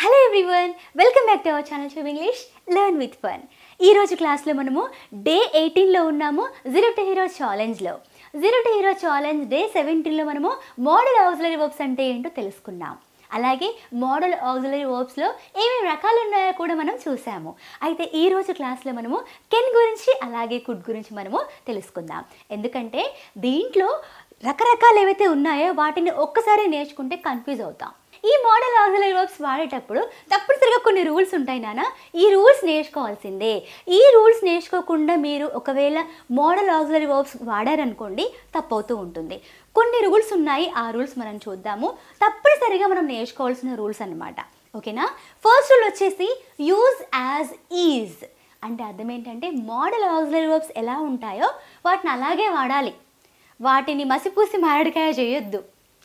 Hello everyone welcome back to our channel shoe English learn with fun ఈరోజు క్లాస్లో మనము day ఎయిటీన్లో ఉన్నాము zero to hero ఛాలెంజ్లో zero to hero challenge day సెవెంటీన్లో మనము మోడల్ ఆక్సిలరీ వర్బ్స్ అంటే ఏంటో తెలుసుకున్నాం. అలాగే మోడల్ ఆక్సిలరీ వర్బ్స్లో ఏమేమి రకాలు ఉన్నాయో కూడా మనం చూసాము. అయితే ఈరోజు క్లాస్లో మనము కెన్ గురించి అలాగే కుడ్ గురించి మనము తెలుసుకుందాం. ఎందుకంటే దీంట్లో రకరకాలు ఏవైతే ఉన్నాయో వాటిని ఒక్కసారి నేర్చుకుంటే కన్ఫ్యూజ్ అవుతాం. ఈ మోడల్ ఆక్సిలరీ వర్బ్స్ వాడేటప్పుడు తప్పనిసరిగా కొన్ని రూల్స్ ఉంటాయి నాన్న. ఈ రూల్స్ నేర్చుకోవాల్సిందే. ఈ రూల్స్ నేర్చుకోకుండా మీరు ఒకవేళ మోడల్ ఆక్సిలరీ వర్బ్స్ వాడారనుకోండి తప్పవుతూ ఉంటుంది. కొన్ని రూల్స్ ఉన్నాయి ఆ రూల్స్ మనం చూద్దాము. తప్పనిసరిగా మనం నేర్చుకోవాల్సిన రూల్స్ అనమాట ఓకేనా? ఫస్ట్ రూల్ వచ్చేసి యూజ్ యాజ్ ఈజ్. అంటే అర్థం ఏంటంటే మోడల్ ఆక్సిలరీ వర్బ్స్ ఎలా ఉంటాయో వాటిని అలాగే వాడాలి. వాటిని మసిపూసి మారడికాయ చేయొద్దు.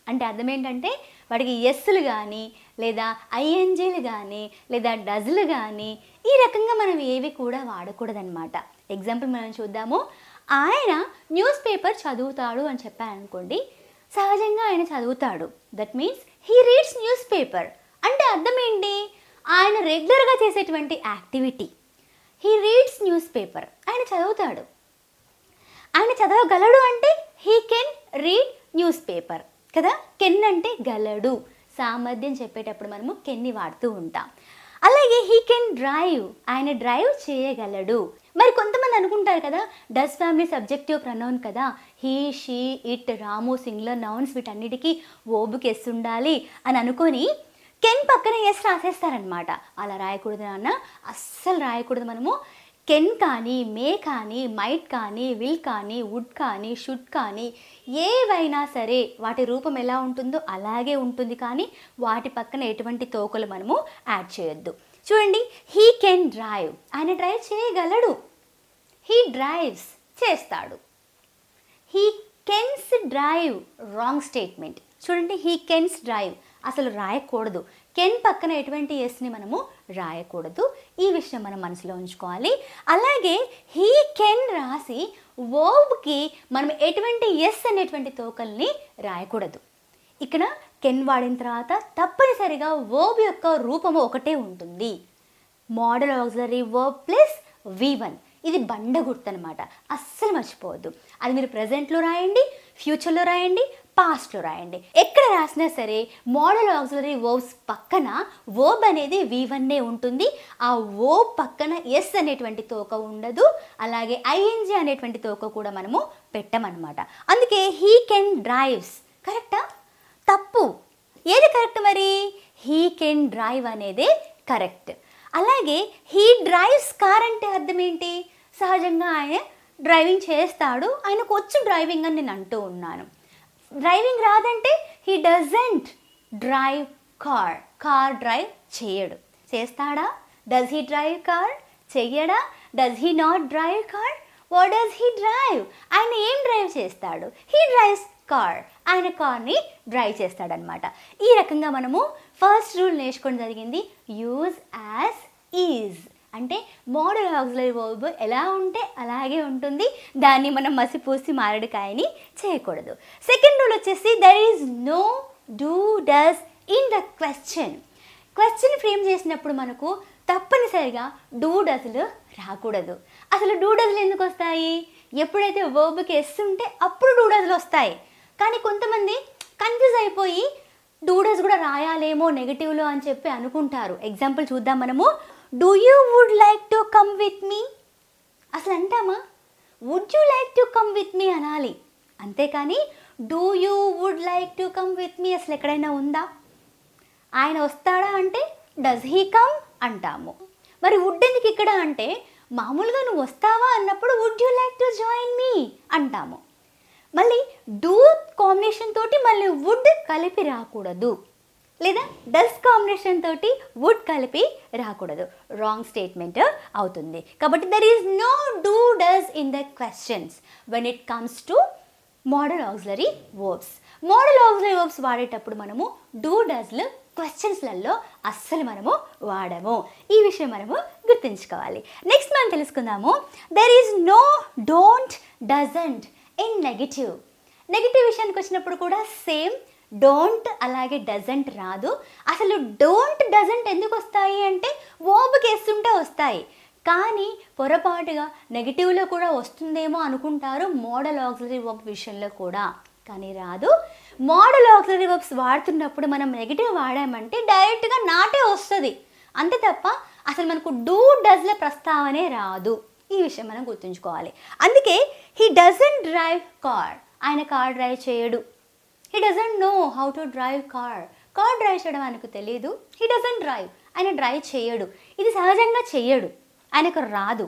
అంటే అర్థం ఏంటంటే వాటికి ఎస్సులు కానీ లేదా ఐఎన్జీలు కానీ లేదా డజ్లు కానీ ఈ రకంగా మనం ఏవి కూడా వాడకూడదన్నమాట. ఎగ్జాంపుల్ మనం చూద్దాము. ఆయన న్యూస్ పేపర్ చదువుతాడు అని చెప్పాను అనుకోండి సహజంగా ఆయన చదువుతాడు. That means he reads newspaper అంటే అర్థం ఏంటి? ఆయన రెగ్యులర్గా చేసేటువంటి activity he reads newspaper ఆయన చదువుతాడు. ఆయన చదవగలడు అంటే he can read newspaper కదా? కెన్ అంటే గలడు. సామర్థ్యం చెప్పేటప్పుడు మనము కెన్ని వాడుతూ ఉంటాం. అలాగే హీ కెన్ డ్రైవ్. ఆయన డ్రైవ్ చేయగలడు. మరి కొంతమంది అనుకుంటారు కదా డస్ ఫ్యామిలీ సబ్జెక్టివ్ ప్రనౌన్ కదా? He she it Ramu singular nouns వీటన్నిటికీ ఓబుకి ఉండాలి అని అనుకొని కెన్ పక్కన ఎస్ రాసేస్తారనమాట అలా రాయకూడదు నాన్న. అస్సలు రాయకూడదు మనము. కెన్ కానీ మే కానీ మైట్ కానీ విల్ కానీ వుడ్ కానీ షుడ్ కానీ ఏవైనా సరే వాటి రూపం ఎలా ఉంటుందో అలాగే ఉంటుంది కానీ వాటి పక్కన ఎటువంటి తోకలు మనము యాడ్ చేయొద్దు. చూడండి హీ కెన్ డ్రైవ్. ఆయన డ్రైవ్ చేయగలడు. హీ డ్రైవ్స్ చేస్తాడు. He cans drive. Wrong statement. చూడండి హీ కెన్స్ డ్రైవ్. అసలు రాయకూడదు. కెన్ పక్కన ఎటువంటి ఎస్ని మనము రాయకూడదు. ఈ విషయం మనం మనసులో ఉంచుకోవాలి. అలాగే హీ కెన్ రాసి వర్బ్కి మనం ఎటువంటి ఎస్ అనేటువంటి తోకల్ని రాయకూడదు. ఇక్కడ కెన్ వాడిన తర్వాత తప్పనిసరిగా వర్బ్ యొక్క రూపము ఒకటే ఉంటుంది. Modal auxiliary verb plus V one ఇది బండ గుర్తు అనమాట అస్సలు మర్చిపోవద్దు. అది మీరు ప్రజెంట్లో రాయండి ఫ్యూచర్లో రాయండి పాస్ట్లో రాయండి. ఎక్కడ రాసినా సరే మోడల్ ఆక్సిలరీ వర్బ్స్ పక్కన వర్బ్ అనేది వి వన్నే ఉంటుంది. ఆ వర్బ్ పక్కన ఎస్ అనేటువంటి తోక ఉండదు. అలాగే ఐఎన్జి అనేటువంటి తోక కూడా మనము పెట్టమన్నమాట. అందుకే హీ కెన్ డ్రైవ్స్ కరెక్టా తప్పు. ఏది కరెక్ట్ మరి? హీ కెన్ డ్రైవ్ అనేదే కరెక్ట్ అలాగే హీ డ్రైవ్స్ కార్ అంటే అర్థం ఏంటి? సహజంగా ఆయన డ్రైవింగ్ చేస్తాడు. ఆయనకు వచ్చు డ్రైవింగ్ అని నేను అంటూ ఉన్నాను. డ్రైవింగ్ రాదంటే he doesn't drive car. Car drive చేయడు. చేస్తాడా? Does he drive car చెయ్యడా? Does he not drive car what does he drive ఆయన ఏం డ్రైవ్ చేస్తాడు? హీ డ్రైవ్స్ కార్ ఆయన కార్ని డ్రైవ్ చేస్తాడనమాట ఈ రకంగా మనము ఫస్ట్ రూల్ నేర్చుకోవడం జరిగింది. యూజ్ యాజ్ ఈజ్ అంటే మోడల్ ఆక్సిలరీ వర్బ్ ఎలా ఉంటే అలాగే ఉంటుంది. దాన్ని మనం మసిపూసి మారడికాయని చేయకూడదు. సెకండ్ రూల్ వచ్చేసి there is no do does in the question question frame చేసినప్పుడు మనకు తప్పనిసరిగా డూ డజులు రాకూడదు. అసలు డూ డజులు ఎందుకు వస్తాయి? ఎప్పుడైతే వర్బ్కి ఎస్ ఉంటే అప్పుడు డూ డజులు వస్తాయి. కానీ కొంతమంది కన్ఫ్యూజ్ అయిపోయి డూడస్ కూడా రాయాలేమో నెగిటివ్లో అని చెప్పి అనుకుంటారు. ఎగ్జాంపుల్ చూద్దాం మనము. Do you would like to come with me అసలు అంటామా? Would you like to come with me అనాలి. అంతేకాని do you would like to come with me అసలు ఎక్కడైనా ఉందా? ఆయన వస్తాడా అంటే డస్ హీ కమ్ అంటాము. మరి వుడ్ ఎందుకు ఇక్కడ అంటే మామూలుగా నువ్వు వస్తావా అన్నప్పుడు would you like to join me అంటాము. మళ్ళీ డూ కాంబినేషన్ తోటి మళ్ళీ వుడ్ కలిపి రాకూడదు. లేదా డస్ కాంబినేషన్ తోటి వుడ్ కలిపి రాకూడదు. రాంగ్ స్టేట్మెంట్ అవుతుంది. కాబట్టి there is no do does in the questions when it comes to modal auxiliary verbs modal auxiliary verbs వాడేటప్పుడు మనము డూ డస్లు క్వశ్చన్స్లలో అస్సలు మనము వాడము. ఈ విషయం మనము గుర్తుంచుకోవాలి. నెక్స్ట్ మనం తెలుసుకుందాము. There is no don't doesn't in negative negative విషయానికి వచ్చినప్పుడు కూడా సేమ్ డోంట్ అలాగే డజంట్ రాదు. అసలు డోంట్ డజంట్ ఎందుకు వస్తాయి అంటే ఓబుకి వస్తాయి. కానీ పొరపాటుగా నెగిటివ్లో కూడా వస్తుందేమో అనుకుంటారు మోడల్ ఆక్సిలరీ వర్బ్ విషయంలో కూడా. కానీ రాదు. మోడల్ ఆక్సిలరీ వర్బ్స్ వాడుతున్నప్పుడు మనం నెగిటివ్ వాడామంటే డైరెక్ట్గా నాటే వస్తుంది. అంతే తప్ప అసలు మనకు డూ డజ్ల ప్రస్తావనే రాదు. ఈ విషయం మనం గుర్తుంచుకోవాలి. అందుకే హీ డజంట్ డ్రైవ్ కార్. ఆయన కార్ డ్రైవ్ చేయడు. He doesn't know how to drive car car drive చేయడం ఆయనకు తెలియదు హీ డజంట్ డ్రైవ్ ఆయన డ్రైవ్ చేయడు. ఇది సహజంగా చేయడు. ఆయనకు రాదు.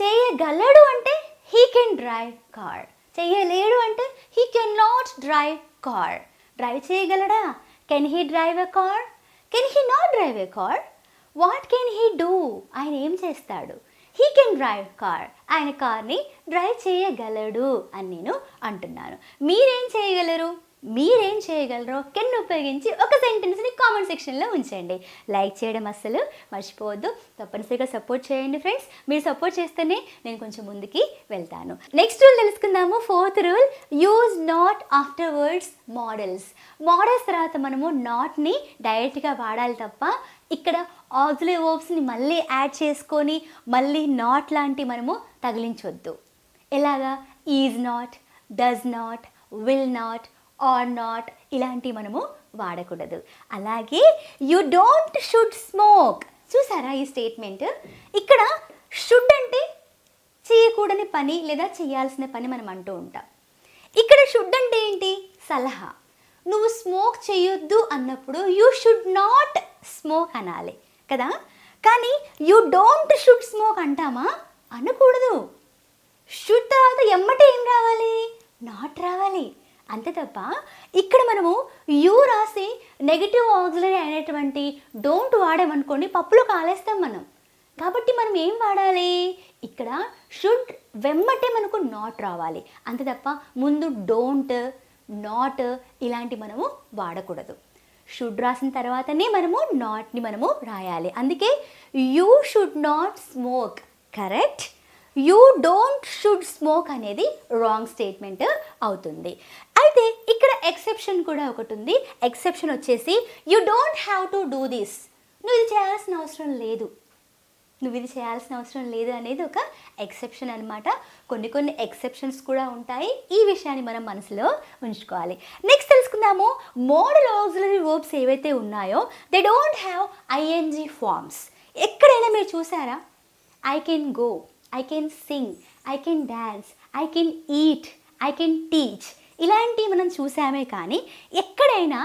చేయగలడు అంటే హీ కెన్ డ్రైవ్ కార్ చేయలేడు అంటే he can not drive car drive చేయగలడా? Can he drive a car can he not drive a car what can he do ఆయన ఏం చేస్తాడు? హీ కెన్ డ్రైవ్ కార్ ఆయన కార్ని డ్రైవ్ చేయగలడు అని నేను అంటున్నాను. మీరేం చేయగలరు? మీరేం చేయగలరో కెన్ ఉపయోగించి ఒక సెంటెన్స్ని కామెంట్ సెక్షన్లో ఉంచండి. లైక్ చేయడం అస్సలు మర్చిపోవద్దు. తప్పనిసరిగా సపోర్ట్ చేయండి ఫ్రెండ్స్ మీరు సపోర్ట్ చేస్తేనే నేను కొంచెం ముందుకి వెళ్తాను. నెక్స్ట్ రూల్ తెలుసుకుందాము. Fourth rule use not after words modals modals తర్వాత మనము నాట్ని డైరెక్ట్గా వాడాలి తప్ప ఇక్కడ ఆక్సిలరీ వర్బ్స్ని మళ్ళీ యాడ్ చేసుకొని మళ్ళీ నాట్ లాంటి మనము తగిలించవద్దు ఎలాగా? Is not does not will not are not ఇలాంటివి మనము వాడకూడదు. అలాగే యు డోంట్ షుడ్ స్మోక్. చూసారా ఈ స్టేట్మెంట్? ఇక్కడ షుడ్ అంటే చేయకూడని పని లేదా చేయాల్సిన పని మనం అంటూ ఉంటాం. ఇక్కడ షుడ్ అంటే ఏంటి? సలహా. నువ్వు స్మోక్ చేయొద్దు అన్నప్పుడు యూ షుడ్ నాట్ స్మోక్ అనాలి కదా? కానీ యూ డోంట్ షుడ్ స్మోక్ అంటామా? అనకూడదు. షుడ్ తర్వాత ఎమ్మటే ఏం రావాలి? నాట్ రావాలి. అంతే తప్ప ఇక్కడ మనము యూ రాసి నెగిటివ్ ఆక్సిలరీ అయినటువంటి డోంట్ వాడామనుకోండి పప్పులో కాలేస్తాం మనం. కాబట్టి మనం ఏం వాడాలి? ఇక్కడ షుడ్ వెమ్మటే మనకు నాట్ రావాలి. అంతే తప్ప ముందు డోంట్ నాట్ ఇలాంటి మనము వాడకూడదు. షుడ్ రాసిన తర్వాతనే మనము నాట్ని మనము రాయాలి. అందుకే you should not smoke correct you don't should smoke అనేది రాంగ్ స్టేట్మెంట్ అవుతుంది. అయితే ఇక్కడ ఎక్సెప్షన్ కూడా ఒకటి ఉంది ఎక్సెప్షన్ వచ్చేసి you don't have to do this నువ్వు ఇది చేయాల్సిన అవసరం లేదు. నువ్వు ఇది చేయాల్సిన అవసరం లేదు అనేది ఒక ఎక్సెప్షన్ అనమాట కొన్ని కొన్ని ఎక్సెప్షన్స్ కూడా ఉంటాయి. ఈ విషయాన్ని మనం మనసులో ఉంచుకోవాలి. నెక్స్ట్ తెలుసుకుందాము. మోడల్ ఆక్సిలరీ వర్బ్స్ ఏవైతే ఉన్నాయో they don't have ING forms ఎక్కడైనా మీరు చూసారా? I can go I can sing I can dance I can eat I can teach ఇలాంటివి మనం చూసామే కానీ ఎక్కడైనా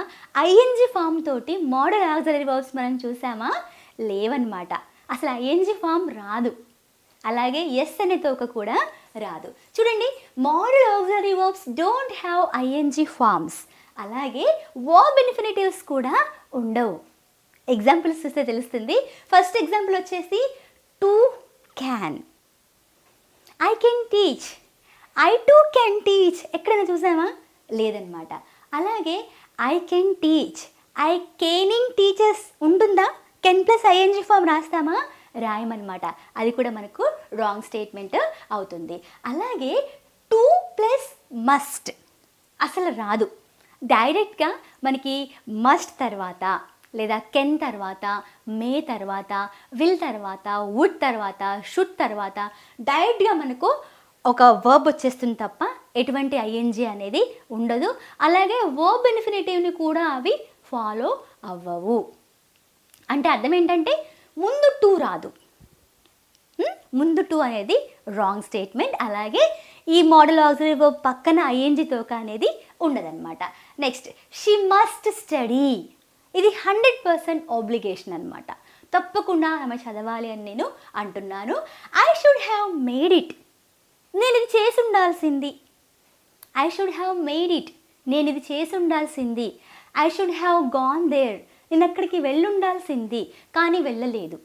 ఐఎన్జి ఫామ్ తోటి మోడల్ ఆక్సిలరీ వర్బ్స్ మనం చూసామా? లేవన్నమాట. అసలు ఐఎన్జి ఫామ్ రాదు. అలాగే ఎస్ అనే తోక కూడా రాదు. చూడండి modal auxiliary verbs don't have ING forms అలాగే వర్బ్ ఇన్ఫినిటివ్స్ కూడా ఉండవు. ఎగ్జాంపుల్స్ చూస్తే తెలుస్తుంది. ఫస్ట్ ఎగ్జాంపుల్ వచ్చేసి to can I can teach I to can teach ఎక్కడైనా చూసామా లేదనమాట. అలాగే I can teach I canning teachers ఉంటుందా? కెన్ ప్లస్ ఐఎన్జి ఫామ్ రాస్తామా? రాయమన్నమాట. అది కూడా మనకు రాంగ్ స్టేట్మెంట్ అవుతుంది. అలాగే టూ ప్లస్ మస్ట్ అసలు రాదు. డైరెక్ట్గా మనకి మస్ట్ తర్వాత లేదా కెన్ తర్వాత మే తర్వాత విల్ తర్వాత వుడ్ తర్వాత షుడ్ తర్వాత డైరెక్ట్గా మనకు ఒక వర్బ్ వచ్చేస్తుంది తప్ప ఎటువంటి ఐఎన్జి అనేది ఉండదు. అలాగే వర్బ్ ఇన్ఫినిటివ్ని కూడా అవి ఫాలో అవ్వవు. అంటే అర్థం ఏంటంటే ముందు టూ రాదు. ముందు టూ అనేది రాంగ్ స్టేట్మెంట్ అలాగే ఈ మోడల్ ఆక్సిలరీ వర్బ్ పక్కన ఐఎన్జి తోక అనేది ఉండదన్నమాట. నెక్స్ట్ షీ మస్ట్ స్టడీ ఇది హండ్రెడ్ పర్సెంట్ ఆబ్లిగేషన్ అనమాట తప్పకుండా ఆమె చదవాలి అని నేను అంటున్నాను. I should have made it నేను ఇది చేసి ఉండాల్సింది. I should have made it నేను ఇది చేసి ఉండాల్సింది. I should have gone there నేను అక్కడికి వెళ్ళుండాల్సింది కానీ వెళ్ళలేదు.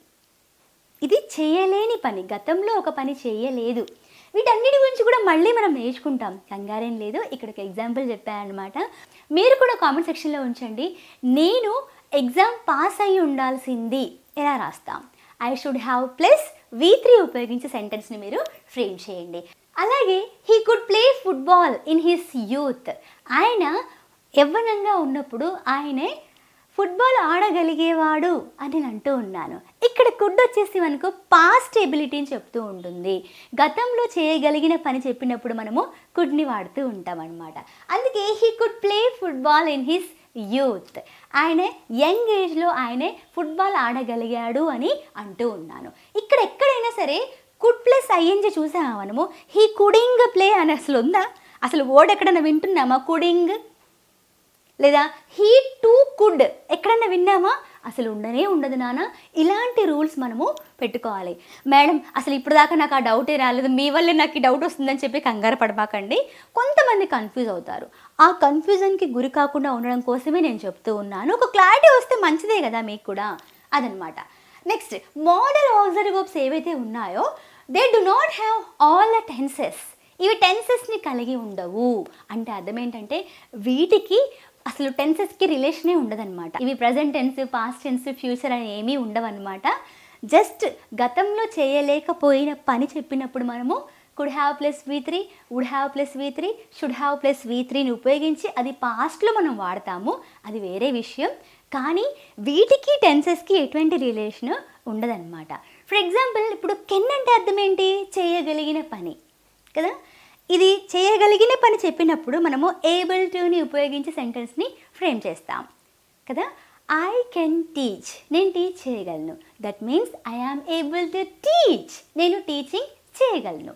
ఇది చేయలేని పని గతంలో ఒక పని చేయలేదు. వీటన్నిటి గురించి కూడా మళ్ళీ మనం నేర్చుకుంటాం. కంగారేం లేదు ఇక్కడ ఒక ఎగ్జాంపుల్ చెప్పానమాట మీరు కూడా కామెంట్ సెక్షన్లో ఉంచండి. నేను ఎగ్జామ్ పాస్ అయి ఉండాల్సింది ఎలా రాస్తాం? I should have plus V three ఉపయోగించి సెంటెన్స్ని మీరు ఫ్రేమ్ చేయండి. అలాగే he could play football in his youth. ఆయన యవ్వనంగా ఉన్నప్పుడు ఆయనే ఫుట్బాల్ ఆడగలిగేవాడు అని నేను అంటూ ఉన్నాను. ఇక్కడ కుడ్ వచ్చేసి మనకు పాస్ట్ ఎబిలిటీని చెప్తూ ఉంటుంది. గతంలో చేయగలిగిన పని చెప్పినప్పుడు మనము కుడ్ని వాడుతూ ఉంటాం అనమాట అందుకే he could play football in his youth ఆయన యంగ్ ఏజ్లో ఆయనే ఫుట్బాల్ ఆడగలిగాడు అని అంటూ ఉన్నాను. ఇక్కడ ఎక్కడైనా సరే కుడ్ ప్లస్ ఐఎన్జి చూసామా మనము? హీ కుడింగ్ ప్లే అని అసలు ఉందా? అసలు వర్డ్ వింటున్నామా? కుడింగ్ లేదా హీ టూ కుడ్. ఎక్కడన్నా విన్నామా అసలు ఉండనే ఉండదు నాన్న ఇలాంటి రూల్స్ మనము పెట్టుకోవాలి. మేడం అసలు ఇప్పుడు దాకా నాకు ఆ డౌటే రాలేదు. మీ వల్లే నాకు ఈ డౌట్ వస్తుందని చెప్పి కంగారు పడమాకండి. కొంతమంది కన్ఫ్యూజ్ అవుతారు. ఆ కన్ఫ్యూజన్కి గురి కాకుండా ఉండడం కోసమే నేను చెప్తూ ఉన్నాను. ఒక క్లారిటీ వస్తే మంచిదే కదా మీకు కూడా. అదనమాట. నెక్స్ట్ మోడల్ ఆక్సరీ వర్బ్స్ ఏవైతే ఉన్నాయో they do not have all the tenses ఇవి టెన్సెస్ని కలిగి ఉండవు. అంటే అర్థం ఏంటంటే వీటికి అసలు టెన్సెస్కి రిలేషనే ఉండదన్నమాట. ఇవి present tense past tense future అని ఏమీ ఉండవన్నమాట. జస్ట్ గతంలో చేయలేకపోయిన పని చెప్పినప్పుడు మనము could have plus V three would have plus V three should have plus V త్రీని ఉపయోగించి అది పాస్ట్లో మనం వాడతాము. అది వేరే విషయం. కానీ వీటికి టెన్సెస్కి ఎటువంటి రిలేషన్ ఉండదన్నమాట. ఫర్ ఎగ్జాంపుల్ ఇప్పుడు కెన్ అంటే అర్థం ఏంటి? చేయగలిగిన పని. కదా? ఇది చేయగలిగిన పని చెప్పినప్పుడు మనము ఏబుల్ టుని ఉపయోగించి సెంటెన్స్ని ఫ్రేమ్ చేస్తాం. కదా? ఐ కెన్ టీచ్ నేను టీచ్ చేయగలను. That means I am able to teach నేను టీచింగ్ చేయగలను.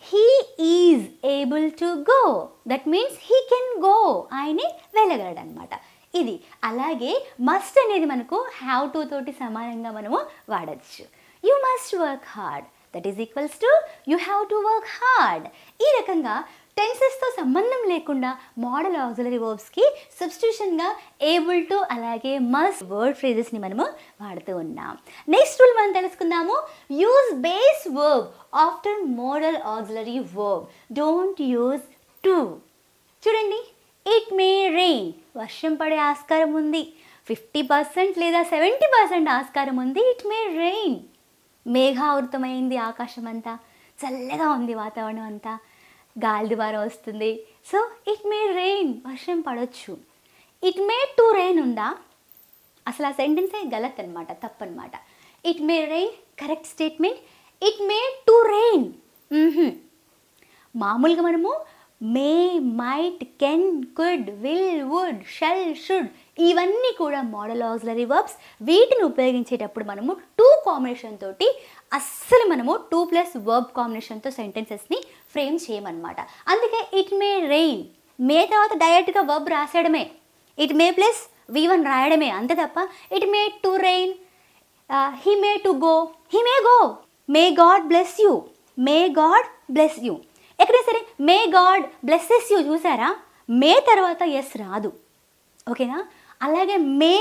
He is able to go that means he can go ఆయనే వెళ్ళగలడు అనమాట ఇది. అలాగే మస్ట్ అనేది మనకు హ్యావ్ టు తోటి సమానంగా మనము వాడచ్చు. You must work hard that is equals to you have to work hard ఈ రకంగా టెన్సెస్తో సంబంధం లేకుండా మోడల్ ఆక్సిలరీ వర్బ్స్కి సబ్స్టిట్యూషన్గా ఏబుల్ టు అలాగే మస్ట్ వర్డ్ ఫ్రేజెస్ని మనము వాడుతూ ఉన్నాం. నెక్స్ట్ రూల్ మనం తెలుసుకుందాము. Use base verb after modal auxiliary verb don't use to చూడండి. ఇట్ మే రెయిన్ వర్షం పడే ఆస్కారం ఉంది. ఫిఫ్టీ పర్సెంట్ లేదా సెవెంటీ పర్సెంట్ ఆస్కారం ఉంది. ఇట్ మే రెయిన్ మేఘావృతమైంది ఆకాశం అంతా చల్లగా ఉంది వాతావరణం అంతా. గాలి ద్వారా వస్తుంది. సో ఇట్ మే రెయిన్ వర్షం పడవచ్చు ఇట్ మే టు రెయిన్ ఉందా? అసలు ఆ సెంటెన్సే గలత్ అనమాట తప్పనమాట it may rain correct statement it may to rain మామూలుగా మనము may might can could will would shall should ఇవన్నీ కూడా మోడల్ ఆక్సిలరీ వర్బ్స్ వీటిని ఉపయోగించేటప్పుడు మనము టూ కాంబినేషన్ తోటి అస్సలు మనము టూ ప్లస్ వర్బ్ కాంబినేషన్తో సెంటెన్సెస్ని ఫ్రేమ్ చేయమన్నమాట. అందుకే ఇట్ మే రెయిన్ మే తర్వాత డైరెక్ట్గా verb రాసేయడమే. It may plus V one రాయడమే అంతే తప్ప it may to rain he may to go he may go may God bless you may God bless you ఎక్కడైనా సరే may God blesses you చూసారా? మే తర్వాత yes రాదు. ఓకేనా? అలాగే మే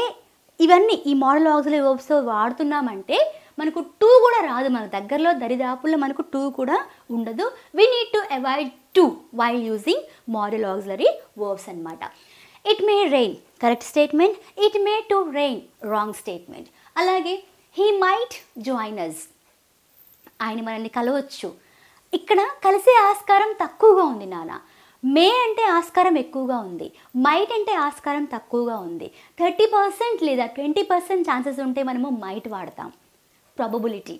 ఇవన్నీ ఈ మోడల్ ఆక్సిలరీ వర్బ్స్ వాడుతున్నామంటే మనకు టూ కూడా రాదు. మన దగ్గరలో దరిదాపుల్లో మనకు టూ కూడా ఉండదు. We need to avoid to while using modal auxiliary verbs అనమాట it may rain correct statement it may to rain wrong statement అలాగే హీ మైట్ జాయినర్స్ ఆయన మనల్ని కలవచ్చు. ఇక్కడ కలిసే ఆస్కారం తక్కువగా ఉంది నాన్న మే అంటే ఆస్కారం ఎక్కువగా ఉంది. మైట్ అంటే ఆస్కారం తక్కువగా ఉంది. థర్టీ పర్సెంట్ లేదా ట్వంటీ పర్సెంట్ ఛాన్సెస్ ఉంటే మనము మైట్ వాడతాం. ప్రాబబిలిటీ.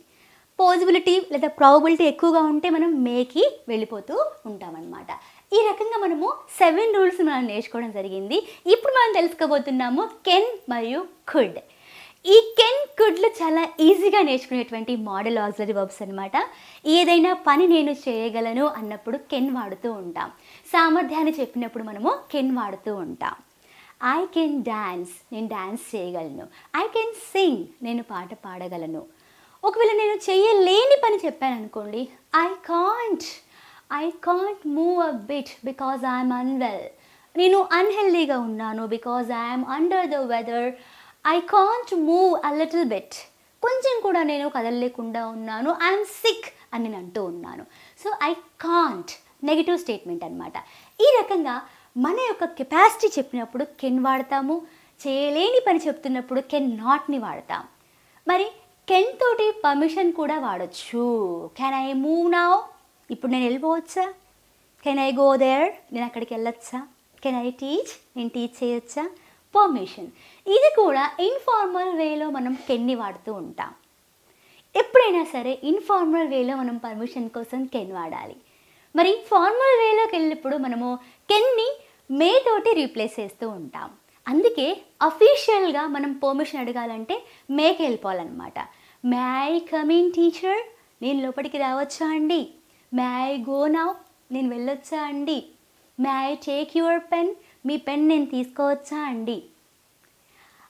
పాజిబిలిటీ లేదా ప్రాబబిలిటీ ఎక్కువగా ఉంటే మనం మేకి వెళ్ళిపోతూ ఉంటామన్నమాట. ఈ రకంగా మనము సెవెన్ రూల్స్ మనం నేర్చుకోవడం జరిగింది. ఇప్పుడు మనం తెలుసుకోబోతున్నాము కెన్ మరియు కుడ్. ఈ కెన్ కుడ్లు చాలా ఈజీగా నేర్చుకునేటువంటి మోడల్ ఆక్సిలరీ వర్బ్స్ అనమాట ఏదైనా పని నేను చేయగలను అన్నప్పుడు కెన్ వాడుతూ ఉంటాం. సామర్థ్యాన్ని చెప్పినప్పుడు మనము కెన్ వాడుతూ ఉంటాం. ఐ కెన్ డ్యాన్స్ నేను డ్యాన్స్ చేయగలను. ఐ కెన్ సింగ్ నేను పాట పాడగలను. ఒకవేళ నేను చేయలేని పని చెప్పాను అనుకోండి I can't I can't move a bit because I'm unwell నేను అన్హెల్దీగా ఉన్నాను because I'm under the weather I can't move a little bit కొంచెం కూడా నేను కదలలేకుండా ఉన్నాను. ఐఎమ్ సిక్ అని నేను అంటూ ఉన్నాను. So I can't negative statement అనమాట ఈ రకంగా మన యొక్క కెపాసిటీ చెప్పినప్పుడు కెన్ వాడతాము. చేయలేని పని చెప్తున్నప్పుడు కెన్ నాట్ని వాడతాం. మరి కెన్ తోటి పర్మిషన్ కూడా వాడచ్చు. కెన్ ఐ మూవ్ నావ్ ఇప్పుడు నేను వెళ్ళిపోవచ్చా? కెన్ ఐ గో దేర్ నేను అక్కడికి వెళ్ళొచ్చా? కెన్ ఐ టీచ్ నేను టీచ్ చేయొచ్చా? పర్మిషన్ ఇది కూడా ఇన్ఫార్మల్ వేలో మనం కెన్ని వాడుతూ ఉంటాం. ఎప్పుడైనా సరే ఇన్ఫార్మల్ వేలో మనం పర్మిషన్ కోసం కెన్ వాడాలి. మరి ఫార్మల్ వేలోకి వెళ్ళినప్పుడు మనము కెన్ని మే తోటి రీప్లేస్ చేస్తూ ఉంటాం. అందుకే అఫీషియల్గా మనం పర్మిషన్ అడగాలంటే మేకి వెళ్ళిపోవాలన్నమాట. మే ఐ కమింగ్ టీచర్ నేను లోపలికి రావచ్చా అండి? మే ఐ గో నౌ నేను వెళ్ళొచ్చా అండి? May I take your pen me pen నేను తీసుకోవచ్చా అండి?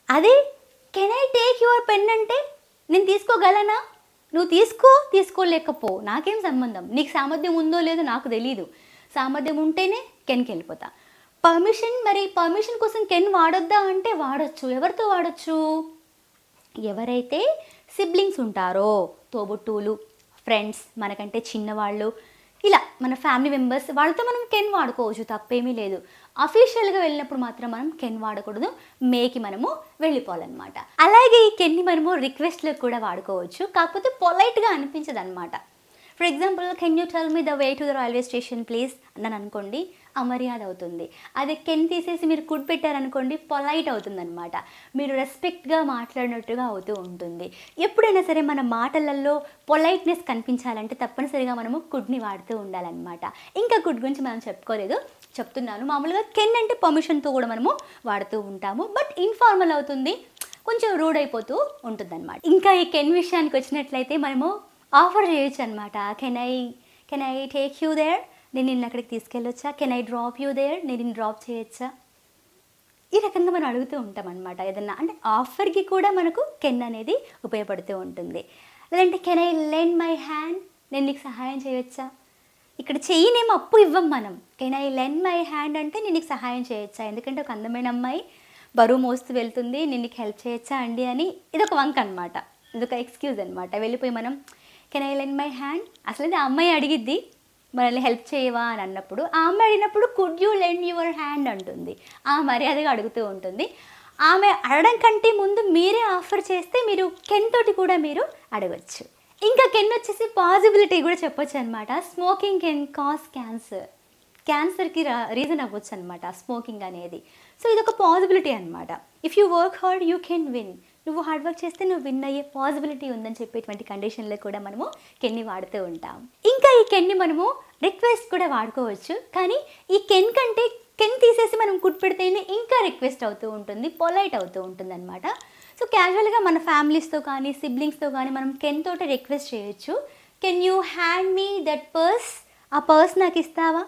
అదే can I take your pen అంటే నేను తీసుకోగలనా? నువ్వు తీసుకో తీసుకోలేకపో. నాకేం సంబంధం? నీకు సామర్థ్యం ఉందో లేదో నాకు తెలియదు సామర్థ్యం ఉంటేనే కెన్కి వెళ్ళిపోతా. పర్మిషన్ మరి పర్మిషన్ కోసం కెన్ వాడొద్దా అంటే వాడొచ్చు. ఎవరితో వాడొచ్చు? ఎవరైతే సిబ్లింగ్స్ ఉంటారో తోబుట్టువులు ఫ్రెండ్స్ మనకంటే చిన్నవాళ్ళు ఇలా మన ఫ్యామిలీ మెంబర్స్ వాళ్ళతో మనం కెన్ వాడుకోవచ్చు. తప్పేమీ లేదు. అఫీషియల్గా వెళ్ళినప్పుడు మాత్రం మనం కెన్ వాడకూడదు మేకి మనము వెళ్ళిపోవాలన్నమాట. అలాగే ఈ కెన్ని మనము రిక్వెస్ట్లో కూడా వాడుకోవచ్చు. కాకపోతే పొలైట్గా అనిపించదు అనమాట for example can you tell me the way to the railway station please అని అనుకోండి అమర్యాద అవుతుంది అదే కెన్ తీసేసి మీరు కుడ్ పెట్టారనుకోండి పొలైట్ అవుతుందనమాట మీరు రెస్పెక్ట్గా మాట్లాడినట్టుగా అవుతూ ఉంటుంది. ఎప్పుడైనా సరే మన మాటలలో పొలైట్నెస్ కనిపించాలంటే తప్పనిసరిగా మనము కుడ్ని వాడుతూ ఉండాలన్నమాట. ఇంకా కుడ్ గురించి మనం చెప్పుకోలేదు. చెప్తున్నాను. మామూలుగా కెన్ అంటే పర్మిషన్తో కూడా మనము వాడుతూ ఉంటాము. బట్ ఇన్ఫార్మల్ అవుతుంది కొంచెం రూడ్ అయిపోతూ ఉంటుందన్నమాట. ఇంకా ఈ కెన్ విషయానికి వచ్చినట్లయితే మనము ఆఫర్ చేయొచ్చు అనమాట can I can I take you there నేను నిన్ను అక్కడికి తీసుకెళ్ళొచ్చా? Can I drop you there నేను నిన్ను డ్రాప్ చేయొచ్చా? ఈ రకంగా మనం అడుగుతూ ఉంటాం అనమాట ఏదన్నా అంటే ఆఫర్కి కూడా మనకు కెన్ అనేది ఉపయోగపడుతూ ఉంటుంది. లేదంటే can I lend my hand నేను నీకు సహాయం చేయొచ్చా? ఇక్కడ చెయ్యినేమో అప్పు ఇవ్వం మనం. Can I lend my hand అంటే నేను నీకు సహాయం చేయొచ్చా? ఎందుకంటే ఒక అందమైన అమ్మాయి బరువు మోస్తూ వెళ్తుంది నేను నీకు హెల్ప్ చేయొచ్చా అండి అని ఇది ఒక వంక అనమాట ఇది ఒక ఎక్స్క్యూజ్ అనమాట వెళ్ళిపోయి మనం can I lend my hand అసలు ఆ అమ్మాయి అడిగిద్ది మనల్ని హెల్ప్ చేయవా? అని అన్నప్పుడు ఆ అమ్మాయి అడిగినప్పుడు could you lend your hand అంటుంది. ఆ మర్యాదగా అడుగుతూ ఉంటుంది. ఆమె అడగడం కంటే ముందు మీరే ఆఫర్ చేస్తే మీరు కెన్ తోటి కూడా మీరు అడగచ్చు. ఇంకా కెన్ వచ్చేసి పాసిబిలిటీ కూడా చెప్పొచ్చు అనమాట స్మోకింగ్ కెన్ కాస్ క్యాన్సర్ క్యాన్సర్కి రీజన్ అవ్వచ్చు అనమాట స్మోకింగ్ అనేది. సో ఇది ఒక పాసిబిలిటీ అనమాట if you work hard you can win నువ్వు హార్డ్ వర్క్ చేస్తే నువ్వు విన్ అయ్యే పాసిబిలిటీ ఉందని చెప్పేటువంటి కండిషన్లో కూడా మనము కెన్ని వాడుతూ ఉంటాం. ఇంకా ఈ కెన్ని మనము రిక్వెస్ట్ కూడా వాడుకోవచ్చు. కానీ ఈ కెన్ కంటే కెన్ తీసేసి మనం కుట్ పెడితేనే ఇంకా రిక్వెస్ట్ అవుతూ ఉంటుంది పొలైట్ అవుతూ ఉంటుంది అనమాట సో క్యాజువల్గా మన ఫ్యామిలీస్తో కానీ సిబ్లింగ్స్తో కానీ మనం కెన్ తోటి రిక్వెస్ట్ చేయొచ్చు. Can you hand me that purse ఆ పర్స్ నాకు ఇస్తావా?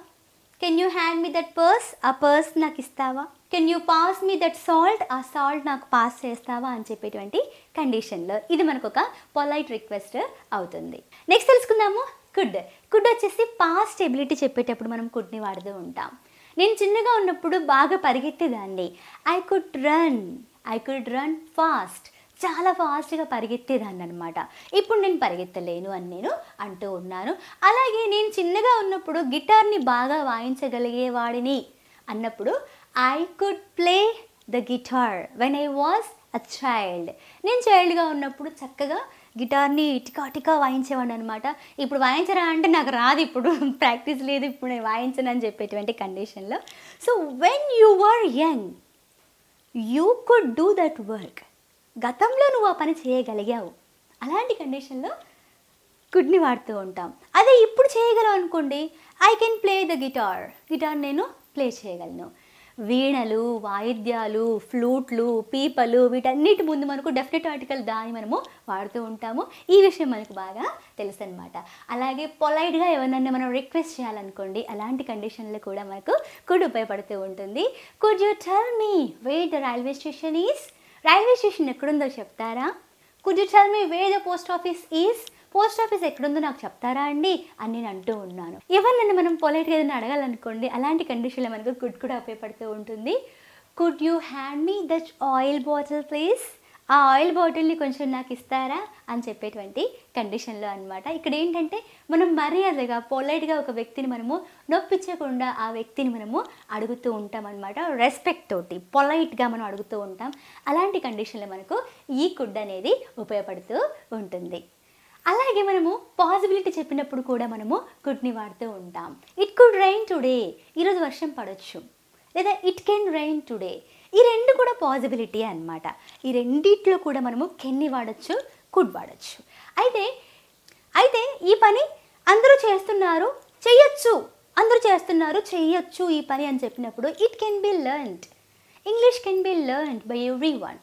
Can you hand me that purse ఆ పర్స్ నాకు ఇస్తావా? Can you pass me that salt ఆ సాల్ట్ నాకు పాస్ చేస్తావా అని చెప్పేటువంటి కండిషన్లో ఇది మనకు ఒక పొలైట్ రిక్వెస్ట్ అవుతుంది. నెక్స్ట్ తెలుసుకుందాము కుడ్ కుడ్ వచ్చేసి పాస్ట్ ఎబిలిటీ చెప్పేటప్పుడు మనం కుడ్ని వాడుతూ ఉంటాం. నేను చిన్నగా ఉన్నప్పుడు బాగా పరిగెత్తేదాన్ని. I could run I could run fast చాలా ఫాస్ట్గా పరిగెత్తేదాన్ని అనమాట ఇప్పుడు నేను పరిగెత్తలేను అని నేను అంటూ ఉన్నాను. అలాగే నేను చిన్నగా ఉన్నప్పుడు గిటార్ని బాగా వాయించగలిగేవాడిని అన్నప్పుడు I could play the guitar when I was a child నేను చైల్డ్గా ఉన్నప్పుడు చక్కగా గిటార్ని టికా వాయించేవాడిని అనమాట ఇప్పుడు వాయించరా అంటే నాకు రాదు ఇప్పుడు. ప్రాక్టీస్ లేదు ఇప్పుడు నేను వాయించను అని చెప్పేటువంటి కండిషన్లో. So when you are young you could do that work గతంలో నువ్వు ఆ పని చేయగలిగావు. అలాంటి కండిషన్లో కుడ్ని వాడుతూ ఉంటాం. అదే ఇప్పుడు చేయగలవు అనుకోండి. I can play the guitar guitar నేను ప్లే చేయగలను. వీణలు వాయిద్యాలు ఫ్లూట్లు పీపలు వీటన్నిటి ముందు మనకు డెఫినెట్ ఆర్టికల్ దాన్ని మనము వాడుతూ ఉంటాము. ఈ విషయం మనకు బాగా తెలుసు అనమాట అలాగే పొలైట్గా ఎవరినన్నా మనం రిక్వెస్ట్ చేయాలనుకోండి అలాంటి కండిషన్లో కూడా మనకు కుడ్ ఉపయోగపడుతూ ఉంటుంది. Could you tell me way the railway station is railway station ఎక్కడుందో చెప్తారా? Could you tell me way the post office is post office ఎక్కడుందో నాకు చెప్తారా అండి అని నేను అంటూ ఉన్నాను. ఎవరినైనా మనం పొలైట్గా ఏదైనా అడగాలనుకోండి అలాంటి కండిషన్లో మనకు గుడ్ కూడా ఉపయోగపడుతూ ఉంటుంది. Could you hand me that oil bottle please ఆ ఆయిల్ బాటిల్ని కొంచెం నాకు ఇస్తారా అని చెప్పేటువంటి కండిషన్లో అనమాట ఇక్కడ ఏంటంటే మనం మర్యాదగా పొలైట్గా ఒక వ్యక్తిని మనము నొప్పించకుండా ఆ వ్యక్తిని మనము అడుగుతూ ఉంటాం అనమాట రెస్పెక్ట్ తోటి పొలైట్గా మనం అడుగుతూ ఉంటాం. అలాంటి కండిషన్లో మనకు ఈ కుడ్ అనేది ఉపయోగపడుతూ ఉంటుంది. అలాగే మనము పాసిబిలిటీ చెప్పినప్పుడు కూడా మనము కుడ్ని వాడుతూ ఉంటాం. ఇట్ కుడ్ రైన్ టుడే ఈరోజు వర్షం పడవచ్చు లేదా ఇట్ కెన్ రైన్ టుడే ఈ రెండు కూడా పాసిబిలిటీ అన్నమాట. ఈ రెండిట్లో కూడా మనము కెన్ని వాడచ్చు కుడ్ వాడచ్చు. అయితే అయితే ఈ పని అందరూ చేస్తున్నారు చెయ్యొచ్చు. అందరూ చేస్తున్నారు చెయ్యొచ్చు ఈ పని అని చెప్పినప్పుడు it can be learned English can be learned by every one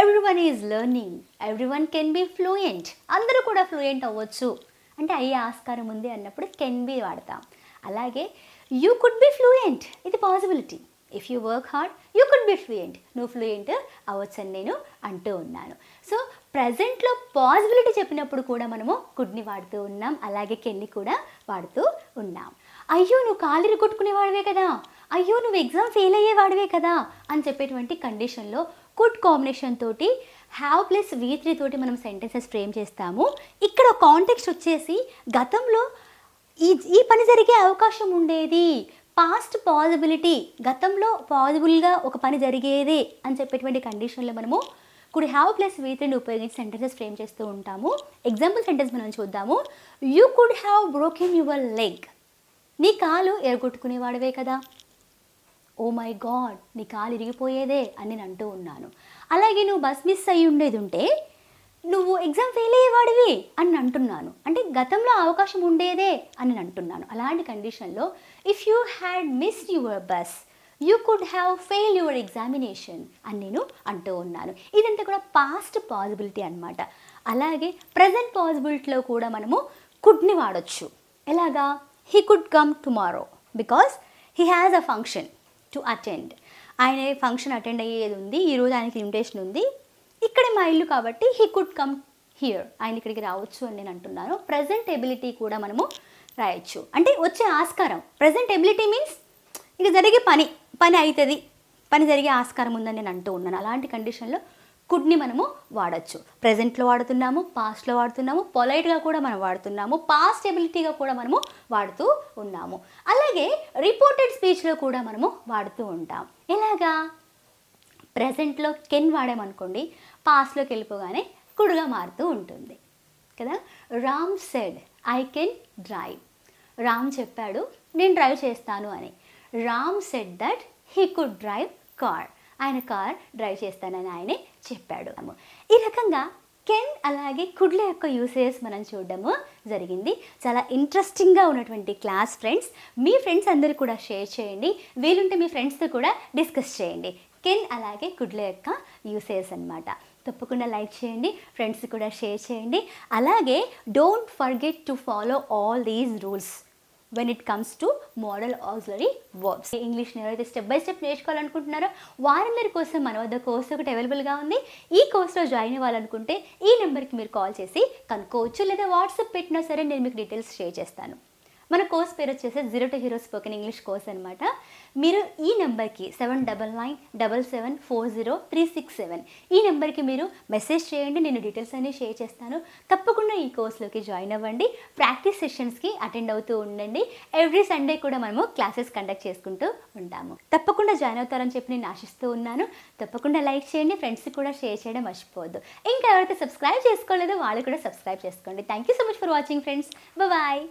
everyone is learning everyone can be fluent అందరూ కూడా ఫ్లూయెంట్ అవ్వచ్చు. అంటే అయ్యే ఆస్కారం ఉంది అన్నప్పుడు కెన్ బి వాడతాం. అలాగే యూ కుడ్ బి ఫ్లూయెంట్ ఇది possibility if you work hard you could be fluent నువ్వు ఫ్లూయెంట్ అవ్వచ్చని నేను అంటూ ఉన్నాను. సో ప్రజెంట్లో పాసిబిలిటీ చెప్పినప్పుడు కూడా మనము కుడ్ని వాడుతూ ఉన్నాం. అలాగే కెన్ని కూడా వాడుతూ ఉన్నాం. అయ్యో నువ్వు కాలిరి కొట్టుకునేవాడివే కదా. అయ్యో నువ్వు ఎగ్జామ్ ఫెయిల్ అయ్యేవాడివే కదా అని చెప్పేటువంటి కండిషన్లో కుడ్ కాంబినేషన్ తోటి హ్యావ్ ప్లస్ వీ త్రీ తోటి మనం సెంటెన్సెస్ ఫ్రేమ్ చేస్తాము. ఇక్కడ కాంటెక్స్ట్ వచ్చేసి గతంలో ఈ ఈ పని జరిగే అవకాశం ఉండేది. పాస్ట్ పాసిబిలిటీ గతంలో పాసిబుల్గా ఒక పని జరిగేదే అని చెప్పేటువంటి కండిషన్లో మనము కుడ్ హ్యావ్ ప్లస్ వీ త్రీని ఉపయోగించి సెంటెన్సెస్ ఫ్రేమ్ చేస్తూ ఉంటాము. ఎగ్జాంపుల్ సెంటెన్స్ మనం చూద్దాము. You could have broken your leg నీ కాలు ఎరగొట్టుకునేవాడవే కదా. ఓ మై గాడ్ నీ కాలు ఇరిగిపోయేదే అని నేను అంటూ ఉన్నాను. అలాగే నువ్వు బస్ మిస్ అయ్యి ఉండేది ఉంటే నువ్వు ఎగ్జామ్ ఫెయిల్ అయ్యేవాడివి అని అంటున్నాను. అంటే గతంలో అవకాశం ఉండేదే అని నేను అంటున్నాను. అలాంటి కండిషన్లో if you had missed your bus you could have fail your examination అని నేను అంటూ ఉన్నాను. ఇదంతా కూడా పాస్ట్ పాసిబిలిటీ అన్నమాట. అలాగే ప్రజెంట్ పాసిబిలిటీలో కూడా మనము కుడ్ని వాడచ్చు. ఎలాగా? He could come tomorrow because he has a function to attend ఆయన ఫంక్షన్ అటెండ్ అయ్యేది ఉంది ఈరోజు ఆయనకి ఇన్విటేషన్ ఉంది. ఇక్కడే మా ఇల్లు కాబట్టి హీ కుడ్ కమ్ హియర్ ఆయన ఇక్కడికి రావచ్చు అని నేను అంటున్నాను. ప్రజెంట్ ఎబిలిటీ కూడా మనము రాయొచ్చు. అంటే వచ్చే ఆస్కారం. ప్రజెంట్ ఎబిలిటీ మీన్స్ ఇక జరిగే పని పని అవుతుంది పని జరిగే ఆస్కారం ఉందని నేను అంటూ ఉన్నాను. అలాంటి కండిషన్లో కుడ్ని మనము వాడచ్చు. ప్రజెంట్లో వాడుతున్నాము పాస్ట్లో వాడుతున్నాము పొలైట్గా కూడా మనం వాడుతున్నాము పాస్ట్ ఎబిలిటీగా కూడా మనము వాడుతూ ఉన్నాము. అలాగే రిపోర్టెడ్ స్పీచ్లో కూడా మనము వాడుతూ ఉంటాం. ఎలాగా? ప్రజెంట్లో కెన్ వాడామనుకోండి పాస్ట్లోకి వెళ్ళిపోగానే కుడుగా మారుతూ ఉంటుంది. కదా? Ram said I can drive Ram చెప్పాడు నేను డ్రైవ్ చేస్తాను అని. Ram said that he could drive car ఆయన కార్ డ్రైవ్ చేస్తానని ఆయనే చెప్పాడు. ఈ రకంగా కెన్ అలాగే కుడ్ల యొక్క యూసేజ్ మనం చూడడము జరిగింది. చాలా ఇంట్రెస్టింగ్గా ఉన్నటువంటి క్లాస్ ఫ్రెండ్స్ మీ ఫ్రెండ్స్ అందరూ కూడా షేర్ చేయండి. వీలుంటే మీ ఫ్రెండ్స్తో కూడా డిస్కస్ చేయండి. కెన్ అలాగే కుడ్ల యొక్క యూసేజ్ అనమాట తప్పకుండా లైక్ చేయండి ఫ్రెండ్స్ కూడా షేర్ చేయండి. అలాగే don't forget to follow all these rules. When it comes to modal auxiliary verbs English ఎవరైతే స్టెప్ బై స్టెప్ నేర్చుకోవాలనుకుంటున్నారో వారందరి కోసం మన వద్ద కోర్స్ ఒకటి అవైలబుల్గా ఉంది. ఈ కోర్స్లో జాయిన్ అవ్వాలనుకుంటే ఈ నెంబర్కి మీరు కాల్ చేసి కనుక్కోవచ్చు లేదా వాట్సాప్ పెట్టినా సరే నేను మీకు డీటెయిల్స్ షేర్ చేస్తాను. మన కోర్స్ పేరు వచ్చేసి zero to hero spoken English course అనమాట మీరు ఈ నెంబర్కి seven double nine double seven four zero three six seven ఈ నెంబర్కి మీరు మెసేజ్ చేయండి నేను డీటెయిల్స్ అన్ని షేర్ చేస్తాను. తప్పకుండా ఈ కోర్స్లోకి జాయిన్ అవ్వండి. ప్రాక్టీస్ సెషన్స్కి అటెండ్ అవుతూ ఉండండి. ఎవ్రీ సండే కూడా మనము క్లాసెస్ కండక్ట్ చేసుకుంటూ ఉంటాము. తప్పకుండా జాయిన్ అవుతారని చెప్పి నేను ఆశిస్తూ ఉన్నాను. తప్పకుండా లైక్ చేయండి ఫ్రెండ్స్కి కూడా షేర్ చేయడం మర్చిపోవద్దు. ఇంకా ఎవరైతే సబ్స్క్రైబ్ చేసుకోలేదో వాళ్ళు కూడా సబ్స్క్రైబ్ చేసుకోండి. Thank you so much for watching friends bye